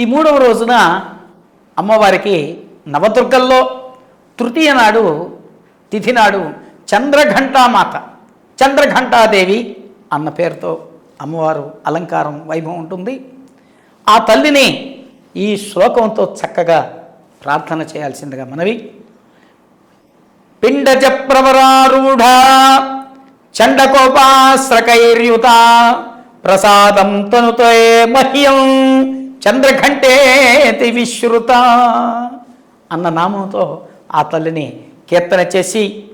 ఈ మూడవ రోజున అమ్మవారికి నవదుర్గల్లో తృతీయ నాడు తిథి నాడు చంద్రఘంటామాత చంద్రఘంటాదేవి అన్న పేరుతో అమ్మవారు అలంకారం వైభవం ఉంటుంది. ఆ తల్లిని ఈ శ్లోకంతో చక్కగా ప్రార్థన చేయాల్సిందిగా మనవి. పిండజ ప్రవరారూఢ చండకోపాశ్రకైర్యుత ప్రసాదం తనుతే మహ్యం. చంద్రఘంటేతి విశ్రుత అన్న నామంతో ఆ తల్లిని కీర్తన చేసి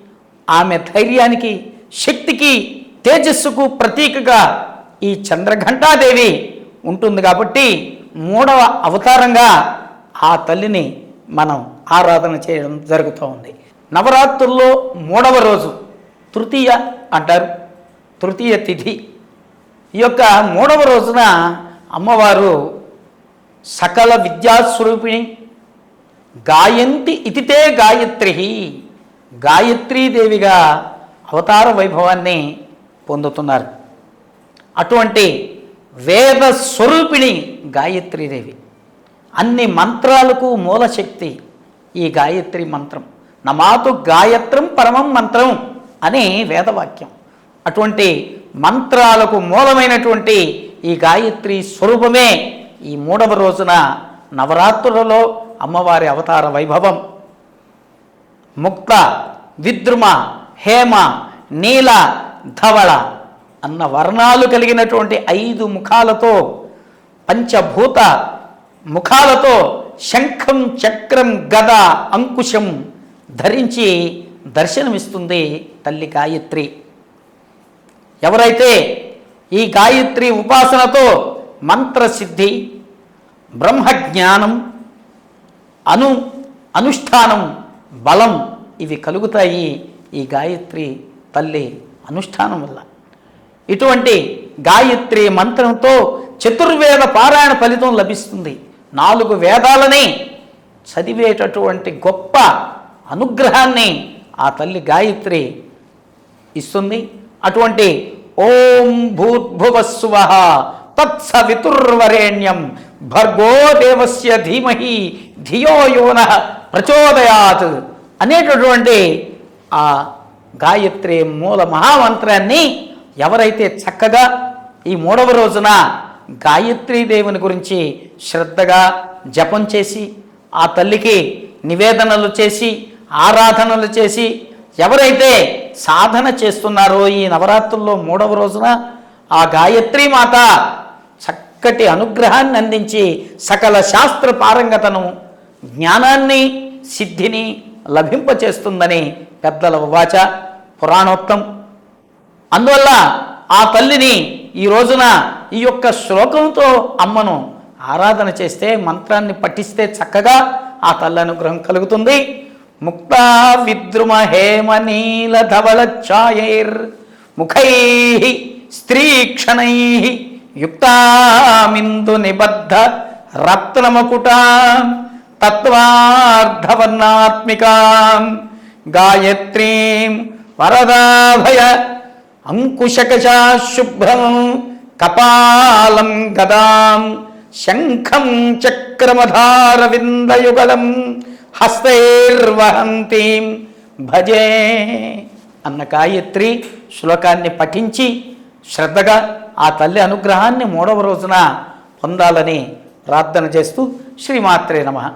ఆమె ధైర్యానికి శక్తికి తేజస్సుకు ప్రతీకగా ఈ చంద్రఘంటాదేవి ఉంటుంది కాబట్టి మూడవ అవతారంగా ఆ తల్లిని మనం ఆరాధన చేయడం జరుగుతూ ఉంది నవరాత్రుల్లో మూడవ రోజు తృతీయ అంటారు తృతీయ తిథి. ఈ యొక్క మూడవ రోజున అమ్మవారు సకల విద్యాస్వరూపిణి గాయంతి ఇతితే గాయత్రి గాయత్రీదేవిగా అవతార వైభవాన్ని పొందుతున్నారు. అటువంటి వేద స్వరూపిణి గాయత్రీదేవి అన్ని మంత్రాలకు మూలశక్తి ఈ గాయత్రి మంత్రం. నమాతు గాయత్రం పరమం మంత్రం అని వేదవాక్యం. అటువంటి మంత్రాలకు మూలమైనటువంటి ఈ గాయత్రి స్వరూపమే ఈ మూడవ రోజున నవరాత్రులలో అమ్మవారి అవతార వైభవం. ముక్త విద్రుమ హేమ నీల ధవళ అన్న వర్ణాలు కలిగినటువంటి ఐదు ముఖాలతో పంచభూత ముఖాలతో శంఖం చక్రం గద అంకుశం ధరించి దర్శనమిస్తుంది తల్లి గాయత్రి. ఎవరైతే ఈ గాయత్రి ఉపాసనతో మంత్రసిద్ధి బ్రహ్మజ్ఞానం అను అనుష్ఠానం బలం ఇవి కలుగుతాయి ఈ గాయత్రి తల్లి అనుష్ఠానం వల్ల. ఇటువంటి గాయత్రి మంత్రంతో చతుర్వేద పారాయణ ఫలితం లభిస్తుంది. నాలుగు వేదాలని చదివేటటువంటి గొప్ప అనుగ్రహాన్ని ఆ తల్లి గాయత్రి ఇస్తుంది. అటువంటి ఓం భూద్భువస్వ తత్సవితుర్వరేణ్యం భర్గో దేవస్య ధీమహి ధియో యోన ప్రచోదయాత్ అనేటటువంటి ఆ గాయత్రి మూల మహామంత్రాన్ని ఎవరైతే చక్కగా ఈ మూడవ రోజున గాయత్రీ దేవుని గురించి శ్రద్ధగా జపం చేసి ఆ తల్లికి నివేదనలు చేసి ఆరాధనలు చేసి ఎవరైతే సాధన చేస్తున్నారో ఈ నవరాత్రుల్లో మూడవ రోజున ఆ గాయత్రి మాత చక్కటి అనుగ్రహాన్ని అందించి సకల శాస్త్ర పారంగతను జ్ఞానాన్ని సిద్ధిని లభింపచేస్తుందని పెద్దల ఉవాచ పురాణోక్తం. అందువల్ల ఆ తల్లిని ఈ రోజున ఈ యొక్క శ్లోకంతో అమ్మను ఆరాధన చేస్తే మంత్రాన్ని పఠిస్తే చక్కగా ఆ తల్లి అనుగ్రహం కలుగుతుంది. ముక్తా విద్రుమ హేమ నీల ధవళ ఛాయైర్ ముఖై స్త్రీక్షణై యుక్తామిందు నిబద్ధ రత్నమకుటా తత్వార్థవర్ణాత్మికాం గాయత్రీం వరదాభయ అంకుశకశా శుభ్రం కపాలం గదాం శంఖం చక్రమధారవిందయుగలం హస్తైర్వహంతీం. భజే అన్న గాయత్రి శ్లోకాన్ని పఠించి శ్రద్ధగా ఆ తల్లి అనుగ్రహాన్ని మూడవ రోజున పొందాలని ప్రార్థన చేస్తూ శ్రీమాత్రే నమః.